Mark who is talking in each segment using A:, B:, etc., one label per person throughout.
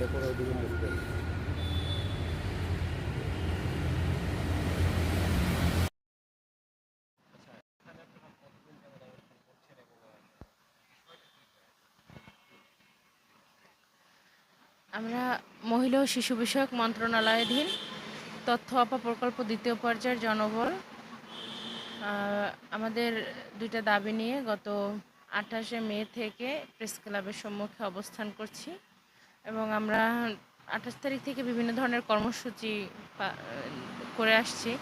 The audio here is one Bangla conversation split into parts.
A: ওইদিকে মুছবে
B: আমরা মহিলা ও শিশু বিষয়ক মন্ত্রণালয়াধীন তথ্য আপা প্রকল্প দ্বিতীয় পর্যায়ের জনবল আমাদের দুইটা দাবি নিয়ে গত আঠাশে মে থেকে প্রেস ক্লাবের সম্মুখে অবস্থান করছি। এবং আমরা আঠাশ তারিখ থেকে বিভিন্ন ধরনের কর্মসূচি করে আসছি।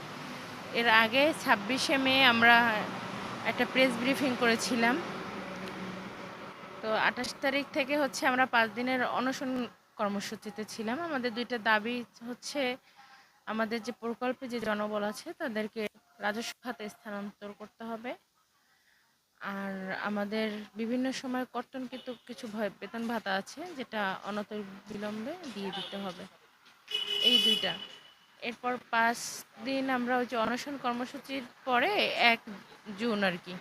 B: এর আগে ছাব্বিশে মে আমরা একটা প্রেস ব্রিফিং করেছিলাম। তো আঠাশ তারিখ থেকে হচ্ছে আমরা পাঁচ দিনের অনশন কর্মসূচিতে ছিলাম। আমাদের দুইটা দাবি হচ্ছে আমাদের যে প্রকল্পে যে জনবল আছে তাদেরকে রাজস্ব খাতে স্থানান্তর করতে হবে। আর আমাদের বিভিন্ন সময় কর্তন কিন্তু কিছু ভয়- বেতন ভাতা আছে, যেটা অনত বিলম্বে দিয়ে দিতে হবে। এই দুইটা। এরপর পাঁচ দিন আমরা ওই যে অনশন কর্মসূচির পরে এক জুন আর কি।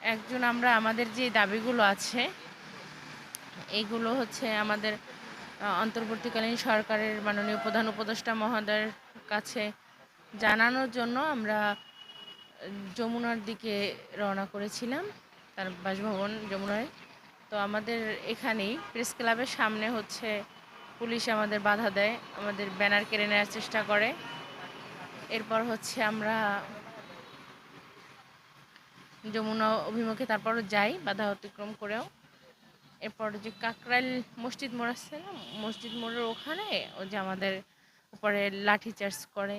B: এক জুন আমরা আমাদের যে দাবিগুলো আছে এইগুলো হচ্ছে আমাদের অন্তর্বর্তীকালীন সরকারের মাননীয় প্রধান উপদেষ্টা মহোদয়ের কাছে জানানোর জন্য আমরা যমুনার দিকে রওনা করেছিলাম, তার বাসভবন যমুনায়। তো আমাদের এখানেই প্রেস ক্লাবের সামনে হচ্ছে পুলিশ আমাদের বাধা দেয়, আমাদের ব্যানার কেড়ে নেওয়ার চেষ্টা করে। এরপর হচ্ছে আমরা যমুনা অভিমুখে তারপরও যাই, বাধা অতিক্রম করেও। এরপর যে কাকরাইল মসজিদ মোড় আসছে না, মসজিদ মোড়ের ওখানে ও যে আমাদের উপরে লাঠি চার্জ করে।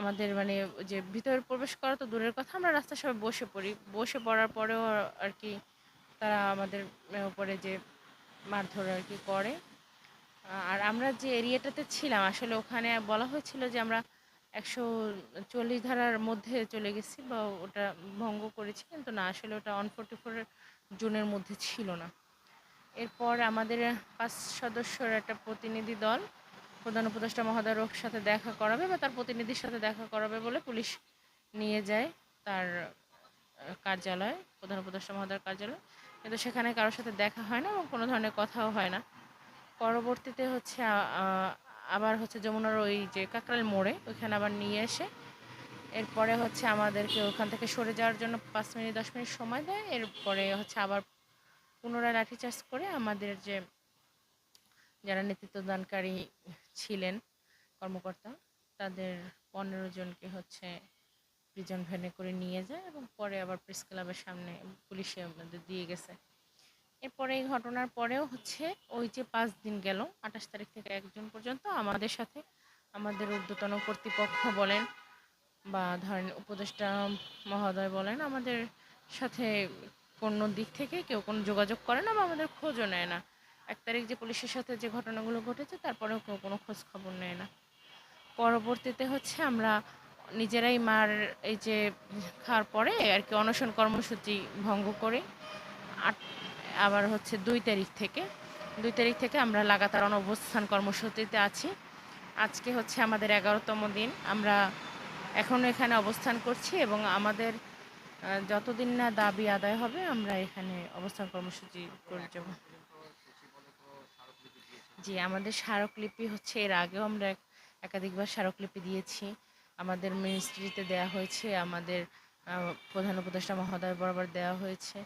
B: আমাদের মানে যে ভিতরে প্রবেশ করা তো দূরের কথা, আমরা রাস্তার সবাই বসে পড়ি। বসে পড়ার পরেও আর কি তারা আমাদের উপরে যে মারধর আর কি করে। আর আমরা যে এরিয়াটাতে ছিলাম, আসলে ওখানে বলা হয়েছিল যে আমরা একশো চল্লিশ ধারার মধ্যে চলে গেছি বা ওটা ভঙ্গ করেছি, কিন্তু না, আসলে ওটা ওয়ান ফোর্টি ফোরের জোনের মধ্যে ছিল না। এরপর আমাদের পাঁচ সদস্যর একটা প্রতিনিধি দল প্রধান উপদেষ্টা মহোদয়ের সাথে দেখা করাবে বা তার প্রতিনিধির সাথে দেখা করাবে বলে পুলিশ নিয়ে যায় তার কার্যালয়, প্রধান উপদেষ্টা মহোদয়ের কার্যালয়। কিন্তু সেখানে কারোর সাথে দেখা হয় না এবং কোনো ধরনের কথাও হয় না। পরবর্তীতে হচ্ছে আবার হচ্ছে যমুনার ওই যে কাকরাইল মোড়ে, ওইখানে আবার নিয়ে এসে এরপরে হচ্ছে আমাদেরকে ওখান থেকে সরে যাওয়ার জন্য পাঁচ মিনিট, দশ মিনিট সময় দেয়। এরপরে হচ্ছে আবার পুনরায় লাঠিচার্জ করে আমাদের যে যারা নেতৃত্বদানকারী ছিলেন কর্মকর্তা, তাদের পনেরো জনকে হচ্ছে প্রিজন ভ্যানে করে নিয়ে যায় এবং পরে আবার প্রেস ক্লাবের সামনে পুলিশে দিয়ে গেছে। এরপরে এই ঘটনার পরেও হচ্ছে ওই যে পাঁচ দিন গেল, আঠাশ তারিখ থেকে একজন পর্যন্ত আমাদের সাথে আমাদের ঊর্ধ্বতন কর্তৃপক্ষ বলেন বা ধরেন উপদেষ্টা মহোদয় বলেন আমাদের সাথে কোনো দিক থেকে কেউ কোনো যোগাযোগ করে না বা আমাদের খোঁজও নেয় না। এক তারিখ যে পুলিশের সাথে যে ঘটনাগুলো ঘটেছে, তারপরেও কেউ কোনো খোঁজ খবর নেয় না। পরবর্তীতে হচ্ছে আমরা নিজেরাই মার এই যে খাওয়ার পরে আর কি অনশন কর্মসূচি ভঙ্গ করে। আট আবার হচ্ছে দুই তারিখ থেকে, দুই তারিখ থেকে আমরা লাগাতার অনবস্থান কর্মসূচিতে আছি। আজকে হচ্ছে আমাদের এগারোতম দিন, আমরা এখনও এখানে অবস্থান করছি এবং আমাদের যতদিন না দাবি আদায় হবে, আমরা এখানে অবস্থান কর্মসূচি করে যাব। জি আমাদের স্মারকলিপি হচ্ছে এর আগেও আমরা এক- একাধিকবার স্মারকলিপি দিয়েছি। আমাদের মিনিস্ট্রিতে দেওয়া হয়েছে আমাদের প্রধান উপদেষ্টা মহোদয় বরাবর দেওয়া হয়েছে।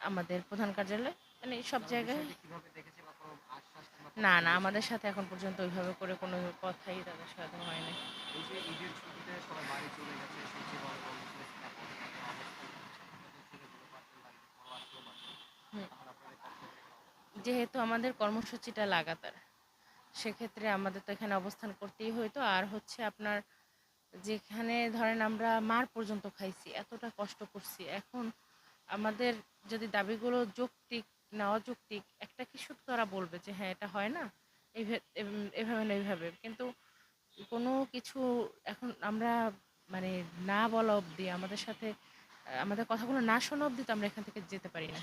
B: আমাদের প্রধান কার্যালয় মানে সব জায়গায় না না আমাদের সাথে এখন পর্যন্ত ওইভাবে করে কোনো কথাই তাদের সাথে হয় না। হুম।
C: তখন আপনাদের পক্ষ থেকে
B: যেহেতু আমাদের কর্মসূচিটা লাগাতার, সেক্ষেত্রে আমাদের তো এখানে অবস্থান করতেই হইতো। আর হচ্ছে আপনার যেখানে ধরেন আমরা মার পর্যন্ত খাইছি, এতটা কষ্ট করছি। এখন আমাদের যদি দাবিগুলো যৌক্তিক না অযৌক্তিক একটা কিছু তারা বলবে যে হ্যাঁ এটা হয় না? এভাবে না এইভাবে। কিন্তু কোনো কিছু এখন আমরা মানে না বলা অবধি, আমাদের সাথে, আমাদের কথাগুলো না শোনা অবধি তো আমরা এখান থেকে যেতে পারি না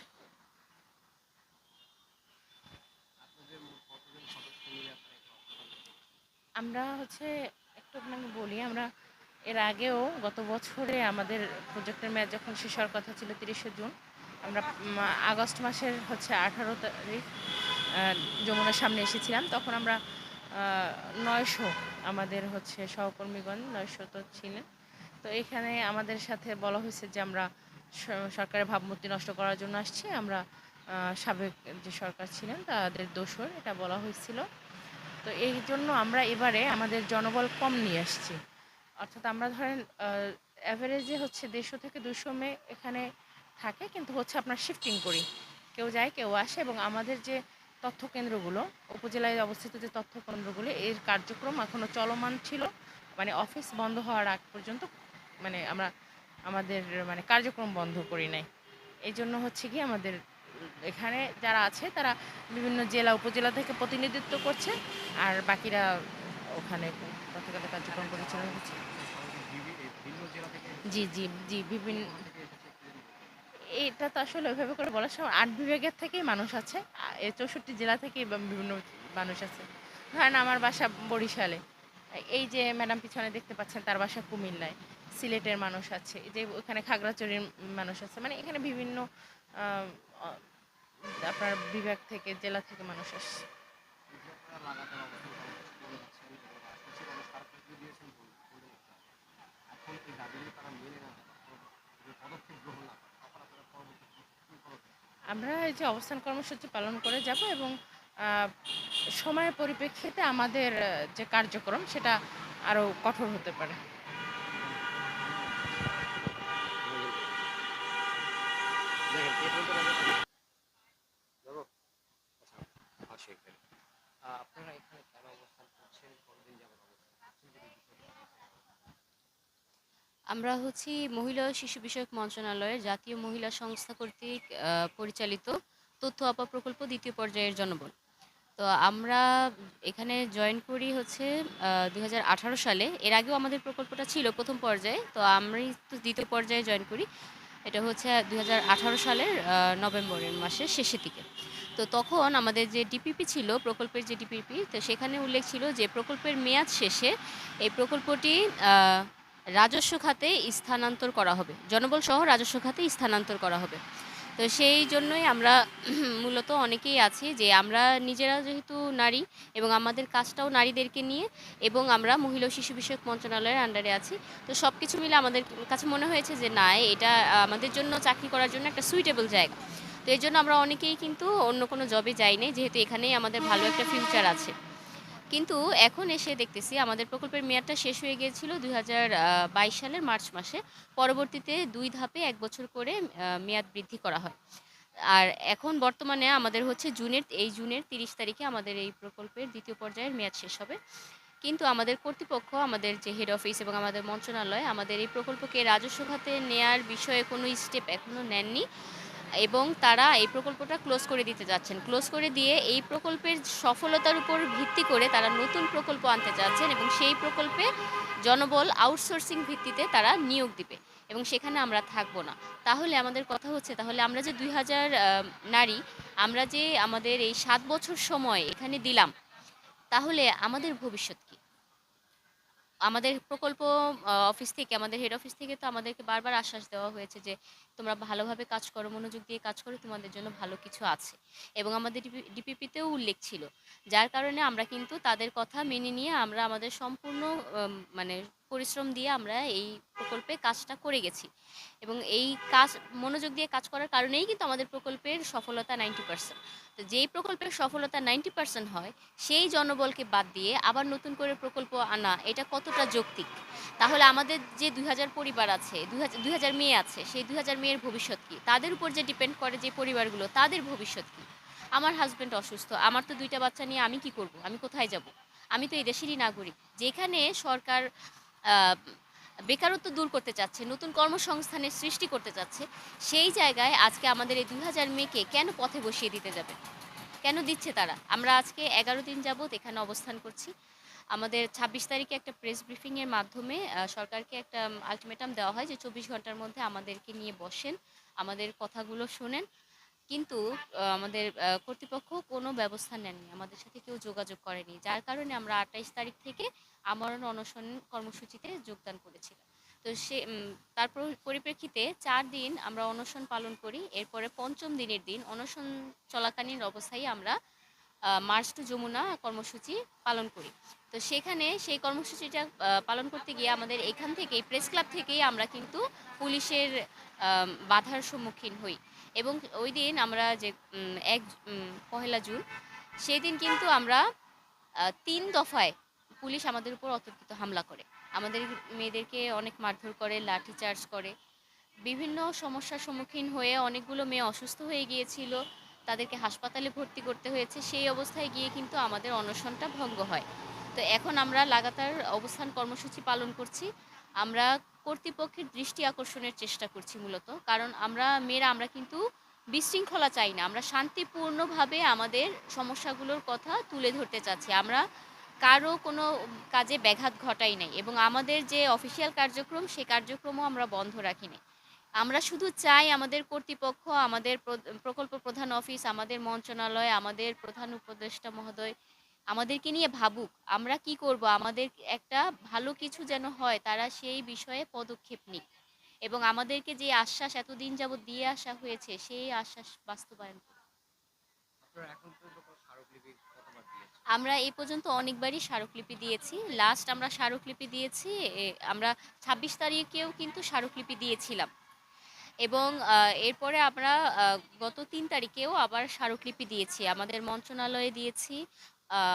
C: আপনাদের মোট কতজন সদস্য মিলে আপনারা এটা অবস্থান করছেন?
B: আমরা হচ্ছে একটু আপনাকে বলি, আমরা এর আগেও গত বছরে আমাদের প্রজেক্টের মেয়াদ যখন শেষ হওয়ার কথা ছিল তিরিশে জুন, আমরা আগস্ট মাসের হচ্ছে আঠারো তারিখ যমুনার সামনে এসেছিলাম। তখন আমরা নয়শো আমাদের হচ্ছে সহকর্মীগণ, নয়শো তো ছিলেন। তো এখানে আমাদের সাথে বলা হয়েছে যে আমরা সরকারের ভাবমূর্তি নষ্ট করার জন্য আসছি। আমরা সাবেক যে সরকার ছিলেন, তাদের দোষর, এটা বলা হয়েছিল। তো এই জন্য আমরা এবারে আমাদের জনবল কম নিয়ে আসছি। অর্থাৎ আমরা ধরেন অ্যাভারেজে হচ্ছে দেড়শো থেকে দুশো মে এখানে থাকে, কিন্তু হচ্ছে আপনার শিফটিং করি। কেউ যায়, কেউ আসে এবং আমাদের যে তথ্য কেন্দ্রগুলো, উপজেলায় অবস্থিত যে তথ্য কেন্দ্রগুলো, এর কার্যক্রম এখনও চলমান ছিল। মানে অফিস বন্ধ হওয়ার আগ পর্যন্ত মানে আমরা, আমাদের মানে কার্যক্রম বন্ধ করি নাই। এই জন্য হচ্ছে কি আমাদের এখানে যারা আছে, তারা বিভিন্ন জেলা, উপজেলা থেকে প্রতিনিধিত্ব করছে আর বাকিরা ওখানে পতাকাতে কার্যক্রম পরিচালনা করছে
C: থেকে
B: জি জি জি, বিভিন্ন
C: থেকে।
B: এটা তো আসলে ওইভাবে করে বলার সময় আট বিভাগের থেকেই মানুষ আছে চৌষট্টি জেলা থেকেই বা- বিভিন্ন মানুষ আছে ধরেন আমার বাসা বরিশালে, এই যে ম্যাডাম পিছনে দেখতে পাচ্ছেন, তার বাসা কুমিল্লায় সিলেটের মানুষ আছে যে ওখানে খাগড়াচড়ির মানুষ আছে মানে এখানে বিভিন্ন আপনার বিভাগ থেকে, জেলা থেকে মানুষ আসছে। আমরা এই যে অবস্থান কর্মসূচি পালন করে যাব এবং সময়ের পরিপ্রেক্ষিতে আমাদের যে কার্যক্রম, সেটা আরও কঠোর হতে পারে
C: দেখেন এ পর্যন্ত আমাদের- যাব? এখানে। আপনারা এখানে কেন অবস্থান করছেন? কতদিন জানাতেন।
A: আমরা হচ্ছি মহিলা ও শিশু বিষয়ক মন্ত্রণালয়ের জাতীয় মহিলা সংস্থা কর্তৃক পরিচালিত তথ্য আপা প্রকল্প দ্বিতীয় পর্যায়ের জনবল। তো আমরা এখানে জয়েন করি হচ্ছে দুই হাজার আঠারো সালে। এর আগেও আমাদের প্রকল্পটা ছিল প্রথম পর্যায়ে। তো আমরাই তো দ্বিতীয় পর্যায়ে জয়েন করি। এটা হচ্ছে দু হাজার আঠারো সালের নভেম্বরের মাসের শেষের দিকে। তো তখন আমাদের যে ডিপিপি ছিল, প্রকল্পের যে ডিপিপি, তো সেখানে উল্লেখ ছিল যে প্রকল্পের মেয়াদ শেষে এই প্রকল্পটি রাজস্ব খাতে স্থানান্তর করা হবে। জনবল সহ রাজস্ব খাতে স্থানান্তর করা হবে। তো সেই জন্যই আমরা মূলত অনেকেই আছি যে আমরা নিজেরা যেহেতু নারী এবং আমাদের কাজটাও নারীদেরকে নিয়ে এবং আমরা মহিলা শিশু বিষয়ক মন্ত্রণালয়ের আন্ডারে আছি। তো সব কিছু মিলে আমাদের কাছে মনে হয়েছে যে না, এটা আমাদের জন্য চাকরি করার জন্য একটা সুইটেবল জায়গা। তো এই জন্য আমরা অনেকেই কিন্তু অন্য কোনো জবে যাই নাই, যেহেতু এখানেই আমাদের ভালো একটা ফিউচার আছে। কিন্তু এখন এসে দেখতেছি আমাদের প্রকল্পের মেয়াদটা শেষ হয়ে গিয়েছিল দুই হাজার বাইশ সালের মার্চ মাসে। পরবর্তীতে দুই ধাপে এক বছর করে মেয়াদ বৃদ্ধি করা হয়। আর এখন বর্তমানে আমাদের হচ্ছে জুনের, এই জুনের তিরিশ তারিখে আমাদের এই প্রকল্পের দ্বিতীয় পর্যায়ের মেয়াদ শেষ হবে। কিন্তু আমাদের কর্তৃপক্ষ, আমাদের যে হেড অফিস এবং আমাদের মন্ত্রণালয়, আমাদের এই প্রকল্পকে রাজস্ব খাতে নেয়ার বিষয়ে কোনো স্টেপ এখনও নেননি। এবং তারা এই প্রকল্পটা ক্লোজ করে দিতে যাচ্ছেন। ক্লোজ করে দিয়ে এই প্রকল্পের সফলতার উপর ভিত্তি করে তারা নতুন প্রকল্প আনতে চাচ্ছেন এবং সেই প্রকল্পে জনবল আউটসোর্সিং ভিত্তিতে তারা নিয়োগ দিবে এবং সেখানে আমরা থাকব না। তাহলে আমাদের কথা হচ্ছে, তাহলে আমরা যে দুই হাজার নারী, আমরা যে আমাদের এই সাত বছর সময় এখানে দিলাম, তাহলে আমাদের ভবিষ্যৎ আমাদের প্রকল্প অফিস থেকে, আমাদের হেড অফিস থেকে তো আমাদেরকে বারবার আশ্বাস দেওয়া হয়েছে যে, তোমরা ভালোভাবে কাজ করো, মনোযোগ দিয়ে কাজ করো, তোমাদের জন্য ভালো কিছু আছে। এবং আমাদের ডিপিপিতেও উল্লেখ ছিল। যার কারণে আমরা কিন্তু তাদের কথা মেনে নিয়ে আমরা আমাদের সম্পূর্ণ মানে পরিশ্রম দিয়ে আমরা এই প্রকল্পে কাজটা করে গেছি। এবং এই কাজ, মনোযোগ দিয়ে কাজ করার কারণেই কিন্তু আমাদের প্রকল্পের সফলতা নাইনটি পার্সেন্ট। তো যেই প্রকল্পের সফলতা নাইনটি পার্সেন্ট হয়, সেই জনবলকে বাদ দিয়ে আবার নতুন করে প্রকল্প আনা, এটা কতটা যৌক্তিক? তাহলে আমাদের যে দুই হাজার পরিবার আছে, দুই হাজার মেয়ে আছে, সেই দুই হাজার মেয়ের ভবিষ্যৎ কী? তাদের উপর যে ডিপেন্ড করে যে পরিবারগুলো, তাদের ভবিষ্যৎ কী? আমার হাজব্যান্ড অসুস্থ, আমার তো দুইটা বাচ্চা নিয়ে আমি কি করব? আমি কোথায় যাব? আমি তো এই দেশেরই নাগরিক। যেখানে সরকার বেকারত্ব দূর করতে চাচ্ছে, নতুন কর্মসংস্থানের সৃষ্টি করতে চাচ্ছে, সেই জায়গায় আজকে আমাদের এই দুই হাজার মেয়েকে কেন পথে বসিয়ে দিতে যাবে? কেন দিচ্ছে তারা? আমরা আজকে এগারো দিন যাবৎ এখানে অবস্থান করছি। আমাদের ছাব্বিশ তারিখে একটা প্রেস ব্রিফিংয়ের মাধ্যমে সরকারকে একটা আলটিমেটাম দেওয়া হয় যে চব্বিশ ঘণ্টার মধ্যে আমাদেরকে নিয়ে বসেন, আমাদের কথাগুলো শোনেন। কিন্তু আমাদের কর্তৃপক্ষ কোনো ব্যবস্থা নেননি। আমাদের সাথে কেউ যোগাযোগ করেনি। যার কারণে আমরা আঠাইশ তারিখ থেকে আমরণ অনশন কর্মসূচিতে যোগদান করেছিলাম। তো সে তারপর তার পরিপ্রেক্ষিতে চার দিন আমরা অনশন পালন করি। এরপরে পঞ্চম দিনের দিন অনশন চলাকালীন অবস্থায় আমরা মার্চ টু যমুনা কর্মসূচি পালন করি। তো সেখানে সেই কর্মসূচিটা পালন করতে গিয়ে আমাদের এখান থেকেই, প্রেস ক্লাব থেকেই আমরা কিন্তু পুলিশের বাধার সম্মুখীন হই। এবং ওই দিন আমরা যে এক পহেলা জুন, সেই দিন কিন্তু আমরা তিন দফায় পুলিশ আমাদের উপর অতর্কিত হামলা করে। আমাদের মেয়েদেরকে অনেক মারধর করে লাঠি চার্জ করে। বিভিন্ন সমস্যার সম্মুখীন হয়ে অনেকগুলো মেয়ে অসুস্থ হয়ে গিয়েছিল। তাদেরকে হাসপাতালে ভর্তি করতে হয়েছে, সেই অবস্থায় গিয়ে কিন্তু আমাদের অনশনটা ভঙ্গ হয়। তো এখন আমরা লাগাতার অবস্থান কর্মসূচি পালন করছি। আমরা কর্তৃপক্ষের দৃষ্টি আকর্ষণের চেষ্টা করছি মূলত, কারণ আমরা মেয়েরা, আমরা কিন্তু বিশৃঙ্খলা চাই না। আমরা শান্তিপূর্ণভাবে আমাদের সমস্যাগুলোর কথা তুলে ধরতে চাচ্ছি। আমরা কারও কোনো কাজে ব্যাঘাত ঘটাই নাই এবং আমাদের যে অফিসিয়াল কার্যক্রম সে কার্যক্রমও আমরা বন্ধ রাখিনি আমরা শুধু চাই আমাদের কর্তৃপক্ষ আমাদের প্র- প্রকল্প প্রধান অফিস আমাদের মন্ত্রণালয় আমাদের প্রধান উপদেষ্টা মহোদয় আমাদেরকে নিয়ে ভাবুক আমরা কি করব? আমাদের একটা ভালো কিছু যেন হয় তারা সেই বিষয়ে পদক্ষেপ নিক। এবং আমাদেরকে যে আশ্বাস এতদিন যাবৎ দিয়ে আসা হয়েছে সেই আশ্বাস বাস্তবায়ন আমরা এই পর্যন্ত অনেকবারই স্মারকলিপি দিয়েছি। লাস্ট আমরা স্মারকলিপি দিয়েছি আমরা ছাব্বিশ তারিখেও কিন্তু স্মারকলিপি দিয়েছিলাম। এবং এরপরে আমরা গত তিন তারিখেও আবার স্মারকলিপি দিয়েছি। আমাদের মন্ত্রণালয়ে দিয়েছি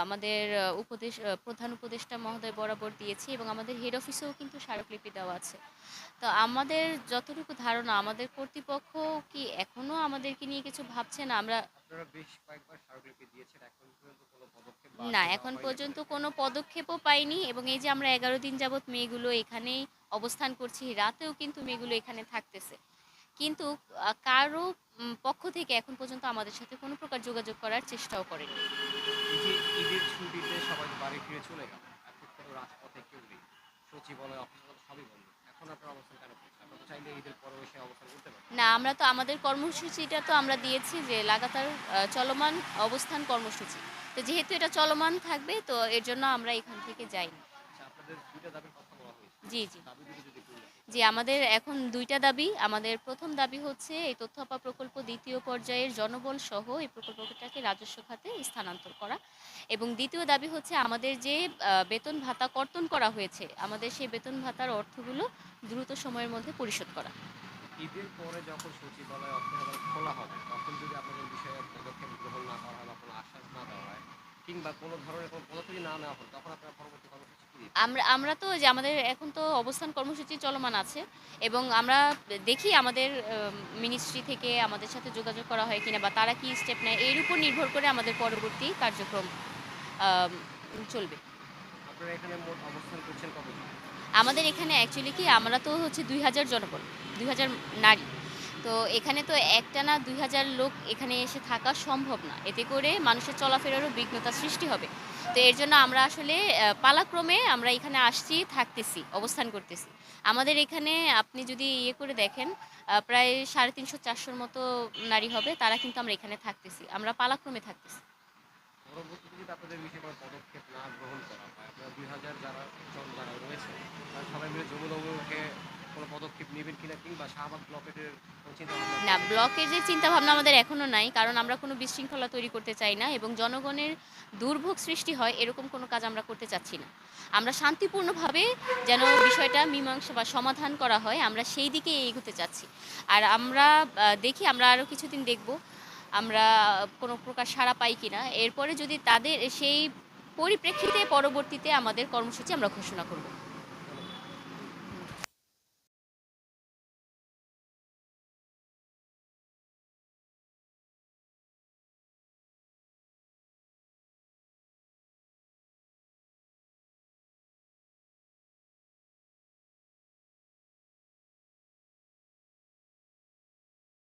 A: আমাদের উপদেশ প্রধান উপদেষ্টা মহোদয় বরাবর দিয়েছি এবং আমাদের হেড অফিসেও কিন্তু স্মারকলিপি দেওয়া আছে। তো আমাদের যতটুকু ধারণা আমাদের কর্তৃপক্ষ কি এখনও আমাদেরকে নিয়ে কিছু ভাবছে না? আমরা না এখন পর্যন্ত কোনো পদক্ষেপও পাইনি এবং এই যে আমরা এগারো দিন যাবৎ মেয়েগুলো এখানেই অবস্থান করছি রাতেও কিন্তু মেয়েগুলো এখানে থাকতেছে। কিন্তু কারও পক্ষ থেকে এখন পর্যন্ত আমাদের সাথে কোনো প্রকার যোগাযোগ করার চেষ্টাও করেনি।
C: ঈদের ছুটিতে সবাই বাড়ি ফিরে চলে গেল এখন কোনো রাজপথে কেউ নেই। সচিবালয় অফিস সবই বন্ধ। এখন আপনার অবস্থান কেন করছেন আপনারা তো চাইলে ঈদের পরেও এসে অবস্থান করতে পারেন
A: না আমরা তো আমাদের কর্মসূচিটা তো আমরা দিয়েছি যে লাগাতার চলমান অবস্থান কর্মসূচি। তো যেহেতু এটা চলমান থাকবে তো এর জন্য আমরা এখান থেকে যাইনি।
C: আচ্ছা
A: জি জি। জি আমাদের এখন দুইটা দাবি, আমাদের প্রথম দাবি হচ্ছে এই তথ্য আপা প্রকল্প দ্বিতীয় পর্যায়ের জনবল সহ এই প্রকল্পটাকে রাজস্ব খাতে স্থানান্তর করা এবং দ্বিতীয় দাবি হচ্ছে আমাদের যে বেতন ভাতা কর্তন করা হয়েছে, আমাদের সেই বেতন ভাতার অর্থগুলো দ্রুত সময়ের মধ্যে পরিশোধ করা
C: ঈদের পরে যখন সচিবালয় খোলা হবে, তখন যদি আপনাদের বিষয়ে পদক্ষেপ গ্রহণ না করা হয় বা কোনো আশ্বাস না দেওয়া হয়, কিংবা কোনো ধরনের কোনো পদক্ষেপ না নেওয়া হয়, তখন আপনারা পরবর্তী কর্মসূচি?
A: আমরা আমরা তো যে আমাদের এখন তো অবস্থান কর্মসূচি চলমান আছে এবং আমরা দেখি আমাদের মিনিস্ট্রি থেকে আমাদের সাথে যোগাযোগ করা হয় কিনা বা তারা কি স্টেপ নেয় এর উপর নির্ভর করে আমাদের পরবর্তী কার্যক্রম চলবে। আমাদের এখানে অ্যাকচুয়ালি কি আমরা তো হচ্ছে দুই হাজার জনবল দুই হাজার নারী। তো এখানে তো একটা না দুই হাজার লোক এখানে এসে থাকা সম্ভব না। এতে করে মানুষের চলাফেরারও বিঘ্নতা সৃষ্টি হবে। তো এর জন্য আমরা আসলে পালাক্রমে আমরা এখানে আসছি, থাকতেছি, অবস্থান করতেছি। আমাদের এখানে আপনি যদি ইয়ে করে দেখেন প্রায় সাড়ে তিনশো চারশোর মতো নারী হবে, তারা কিন্তু আমরা এখানে থাকতেছি। আমরা পালাক্রমে থাকতেছি।
C: কোনো পদক্ষেপ নেবেন কিনা কিংবা শাহবাগ ব্লকেটের
A: না, ব্লকের যে চিন্তাভাবনা আমাদের এখনও নাই, কারণ আমরা কোনো বিশৃঙ্খলা তৈরি করতে চাই না এবং জনগণের দুর্ভোগ সৃষ্টি হয় এরকম কোনো কাজ আমরা করতে চাচ্ছি না। আমরা শান্তিপূর্ণভাবে যেন বিষয়টা মীমাংসা বা সমাধান করা হয়, আমরা সেই দিকে এগোতে চাচ্ছি। আর আমরা দেখি আমরা আরও কিছুদিন দেখব, আমরা কোনো প্রকার সাড়া পাই কিনা। এরপরে যদি তাদের সেই পরিপ্রেক্ষিতে পরবর্তীতে আমাদের কর্মসূচি আমরা ঘোষণা করব।